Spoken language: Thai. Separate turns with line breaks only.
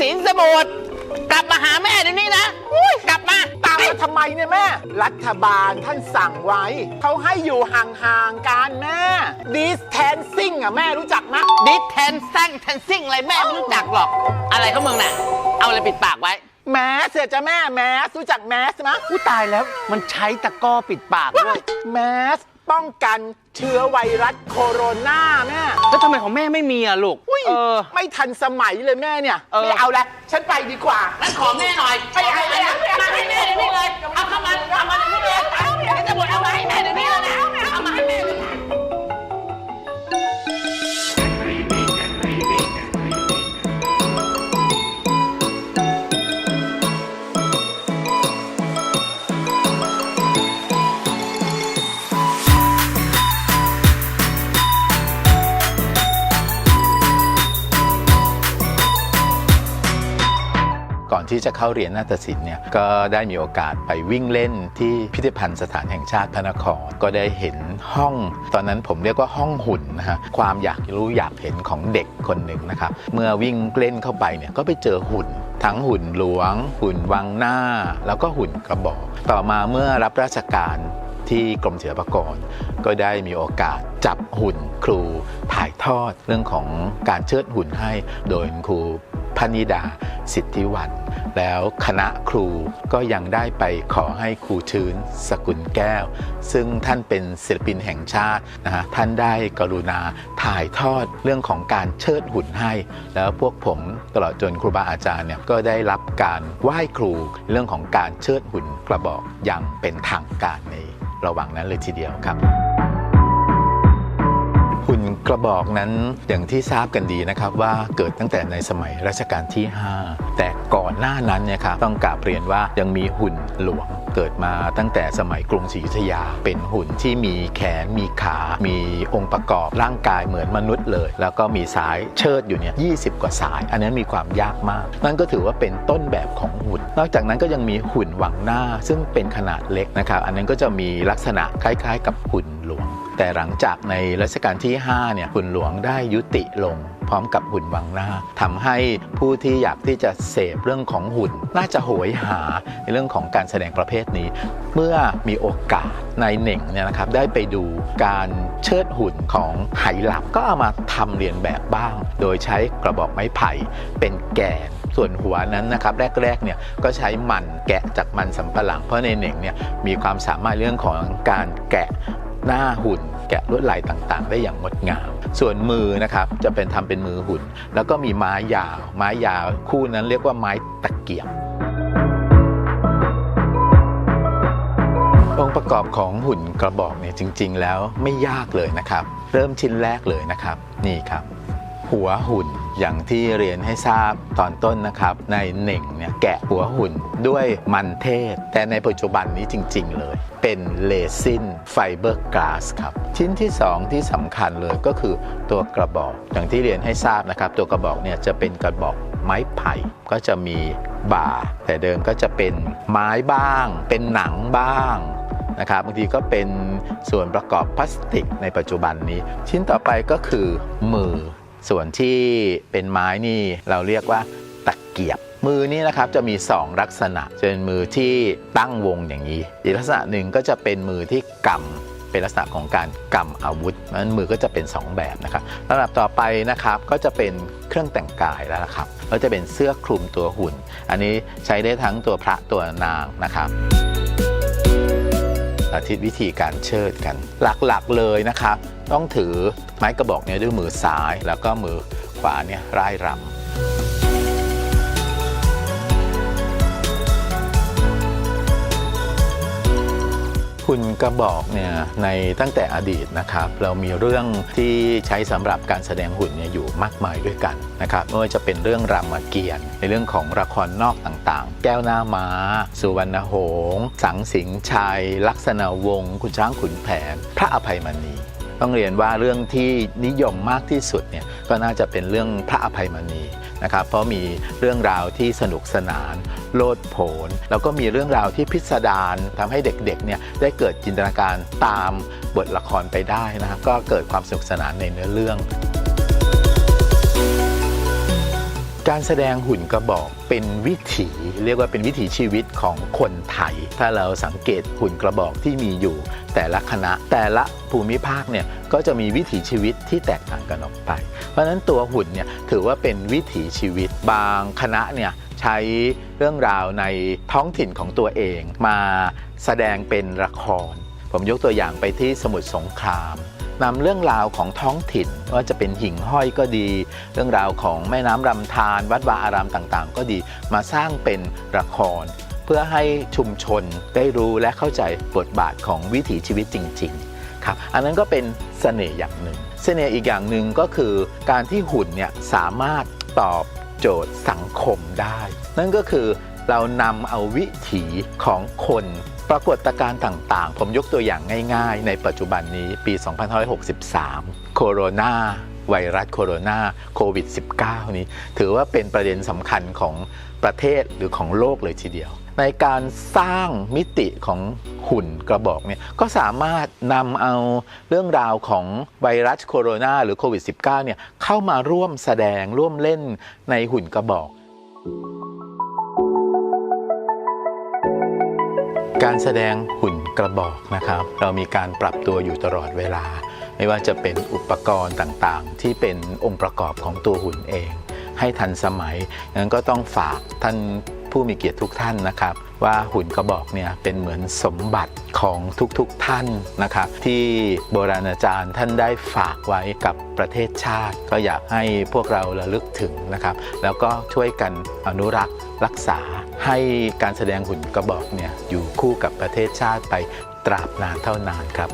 สินสมุทรกลับมาหาแม่เดี๋ยวนี้นะอุ๊ยกลับมา
ตามมาทำไมเนี่ยแม่ รัฐบาลท่านสั่งไว้ เขาให้อยู่ห่างๆกันแม่ distancing อะแม่รู้จักไหมะ
ดิสแทนซังแทนซิ่งอะไรแม่ไม่รู้จักหรอก อะไรของมึงน่ะ เอาอะไรปิดปากไว้
แมสเสียจะแม่แมสรู้จักแมสไหมะ
ผู้ตายแล้วมันใช้ตะกร้อปิดปากด้วย
แมส ป้องกันเชื้อไวรัสโคโรนาแม่
แล้วทำไมของแม่ไม่มีอะลูก
อุ้ย
เออ
ไม่ทันสมัยเลยแม่เนี่ย
เออ
ไม่เอาแล้วฉันไปดีกว่า
งั้นขอแม่หน่อย
ไม่เอาไม่เอาไม่
ก่อนที่จะเข้าเรียนนาฏศิลป์เนี่ยก็ได้มีโอกาสไปวิ่งเล่นที่พิพิธภัณฑ์สถานแห่งชาติพระนคร ก็ได้เห็นห้อง ตอนนั้นผมเรียกว่าห้องหุ่นนะฮะความอยากรู้อยากเห็นของเด็กคนหนึ่งนะครับเมื่อวิ่งเล่นเข้าไปเนี่ยก็ไปเจอหุ่นทั้งหุ่นหลวง หุ่นวังหน้า แล้วก็หุ่นกระบอก ต่อมาเมื่อรับราชการที่กรมศิลปากร ก็ได้มีโอกาสจับหุ่นครูถ่ายทอดเรื่องของการเชิดหุ่นให้โดยครูพนิดา สิทธิวัน แล้วคณะครูก็ยังได้ไปขอให้ครูชื้นสกุลแก้ว ซึ่งท่านเป็นศิลปินแห่งชาตินะฮะท่านได้กรุณาถ่ายทอดเรื่องของการเชิดหุ่นให้ แล้วพวกผมตลอดจนครูบาอาจารย์เนี่ยก็ได้รับการไหว้ครูเรื่องของการเชิดหุ่นกระบอกอย่างเป็นทางการในระหว่างนั้นเลยทีเดียวครับ กระบอกนั้นอย่างที่ทราบกันดีนะครับว่าเกิดตั้งแต่ในสมัยรัชกาลที่ 5 แต่ก่อนหน้านั้นเนี่ยครับต้องกราบเรียนว่ายังมีหุ่นหลวงเกิดมาตั้งแต่สมัยกรุงศรีอยุธยา เป็นหุ่นที่มีแขนมีขา มีองค์ประกอบร่างกายเหมือนมนุษย์เลย แล้วก็มีสายเชิดอยู่เนี่ยยีกว่าสาย อันนั้นมีความยากมาก นั่นก็ถือว่าเป็นต้นแบบของหุ่น นอกจากนั้นก็ยังมีหุ่นหวังหน้า ซึ่งเป็นขนาดเล็กนะครับ อันนั้นก็จะมีลักษณะคล้ายๆ กับหุ่นหลวง แต่หลังจากในรัชกาลที่5เนี่ยหุ่นหลวงได้ยุติลง พร้อมกับหุ่นวังหน้าทำให้ผู้ที่อยากที่จะเสพเรื่องของหุ่น น่าจะโหยหาในเรื่องของการแสดงประเภทนี้ เมื่อมีโอกาสในเหน่งเนี่ยนะครับได้ไปดูการเชิดหุ่นของไหหลับก็เอามาทำเรียนแบบบ้าง โดยใช้กระบอกไม้ไผ่เป็นแกนส่วนหัวนั้นนะครับแรกๆเนี่ยก็ใช้มันแกะจากมันสำปะหลังเพราะในเหน่งเนี่ยมีความสามารถเรื่องของการแกะ หน้าหุ่นแกะลวดลายต่างๆ ได้อย่างงดงาม ส่วนมือนะครับจะเป็นทำเป็นมือหุ่น แล้วก็มีไม้ยาว ไม้ยาวคู่นั้นเรียกว่าไม้ตะเกียบองค์ประกอบของหุ่นกระบอกเนี่ยจริง ๆ แล้วไม่ยากเลยนะครับ เริ่มชิ้นแรกเลยนะครับ นี่ครับ หัวหุ่น อย่างที่เรียนให้ทราบตอนต้นนะครับ ในเหน่งเนี่ยแกะหัวหุ่นด้วยมันเทศ แต่ในปัจจุบันนี้จริง ๆ เลย เป็นเลซินไฟเบอร์กลาสครับ ชิ้นที่ 2 ที่สำคัญเลยก็คือตัวกระบอก อย่างที่เรียนให้ทราบนะครับ ตัวกระบอกเนี่ยจะเป็นกระบอกไม้ไผ่ก็จะมีบ่า แต่เดิมก็จะเป็นไม้บ้าง เป็นหนังบ้างนะครับบางทีก็เป็นส่วนประกอบพลาสติกในปัจจุบันนี้ ชิ้นต่อไปก็คือมือ ส่วนที่เป็นไม้นี่เราเรียกว่าตะเกียบ มือนี่นะครับจะมี 2 ลักษณะจะเป็นมือที่ตั้งวงอย่างนี้ อีกลักษณะหนึ่งก็จะเป็นมือที่กำเป็นลักษณะของการกำอาวุธนั้นมือก็จะเป็น 2 แบบนะครับลำดับต่อไปนะครับก็จะเป็นเครื่องแต่งกายแล้วนะครับแล้วจะเป็นเสื้อคลุมตัวหุ่น อันนี้ใช้ได้ทั้งตัวพระตัวนางนะครับ อาทิตย์วิธีการเชิดกัน หลักๆเลยนะครับ ต้องถือไม้กระบอกเนี่ยด้วยมือซ้าย แล้วก็มือขวาเนี่ยร่ายรำ คุณกระบอกเนี่ยในตั้งแต่อดีตนะครับเรามีเรื่องที่ใช้สำหรับการแสดงหุ่นเนี่ยอยู่มากมายด้วยกันนะครับไม่ว่าจะเป็นเรื่องรามเกียรติ์ในเรื่องของละครนอกต่างๆ แก้วหน้าม้า สุวรรณหงษ์สังสิงชัย ลักษณะวงศ์คุณช้างขุนแผน พระอภัยมณี ต้องเรียนว่าเรื่องที่นิยมมากที่สุดเนี่ยก็น่าจะเป็นเรื่องพระอภัยมณีนะครับเพราะมีเรื่องราวที่สนุกสนาน โลดโผนแล้วก็มีเรื่องราวที่พิสดารทำให้เด็กๆเนี่ยได้เกิดจินตนาการตามบทละครไปได้นะครับก็เกิดความสนุกสนานในเนื้อเรื่อง การแสดงหุ่นกระบอกเป็นวิถีเรียกว่าเป็นวิถีชีวิตของคนไทย ถ้าเราสังเกตหุ่นกระบอกที่มีอยู่ แต่ละคณะแต่ละภูมิภาคเนี่ยก็จะมีวิถีชีวิตที่แตกต่างกันออกไป เพราะฉะนั้นตัวหุ่นเนี่ยถือว่าเป็นวิถีชีวิตบางคณะเนี่ยใช้เรื่องราวในท้องถิ่นของตัวเองมาแสดงเป็นละคร ผมยกตัวอย่างไปที่สมุทรสงคราม นำเรื่องราวของท้องถิ่นว่าจะเป็นหิ่งห้อยก็ดี เรื่องราวของแม่น้ำลำธารวัดวาอารามต่างๆ ก็ดีมาสร้างเป็นละคร เพื่อให้ชุมชนได้รู้และเข้าใจบทบาทของวิถีชีวิตจริง ๆ ครับ อันนั้นก็เป็นเสน่ห์อย่างหนึ่งเสน่ห์อีกอย่างหนึ่งก็คือการที่หุ่นเนี่ยสามารถตอบโจทย์สังคมได้ นั่นก็คือเรานำเอาวิถีของคน ปรากฏการณ์ต่างๆ ผมยกตัวอย่างง่าย ๆ ในปัจจุบันนี้ปี 2563 โคโรนาไวรัสโคโรนาโควิด -19 นี้ ถือว่าเป็นประเด็นสำคัญของประเทศหรือของโลกเลยทีเดียว ในการสร้างมิติของหุ่นกระบอกเนี่ยก็สามารถนำเอาเรื่องราวของไวรัสโคโรนาหรือโควิด -19 เนี่ยเข้ามาร่วมแสดงร่วมเล่นในหุ่นกระบอก การแสดงหุ่นกระบอกนะครับ เรามีการปรับตัวอยู่ตลอดเวลา ไม่ว่าจะเป็นอุปกรณ์ต่างๆ ที่เป็นองค์ประกอบของตัวหุ่นเอง ให้ทันสมัยงั้นก็ต้องฝากท่าน ผู้มีเกียรติทุกท่านนะครับ ว่าหุ่นกระบอกเนี่ยเป็นเหมือนสมบัติของทุกๆท่านนะครับ ที่โบราณอาจารย์ท่านได้ฝากไว้กับประเทศชาติ ก็อยากให้พวกเราระลึกถึงนะครับ แล้วก็ช่วยกันอนุรักษ์รักษาให้การแสดงหุ่นกระบอกเนี่ยอยู่คู่กับประเทศชาติไปตราบนานเท่านานครับ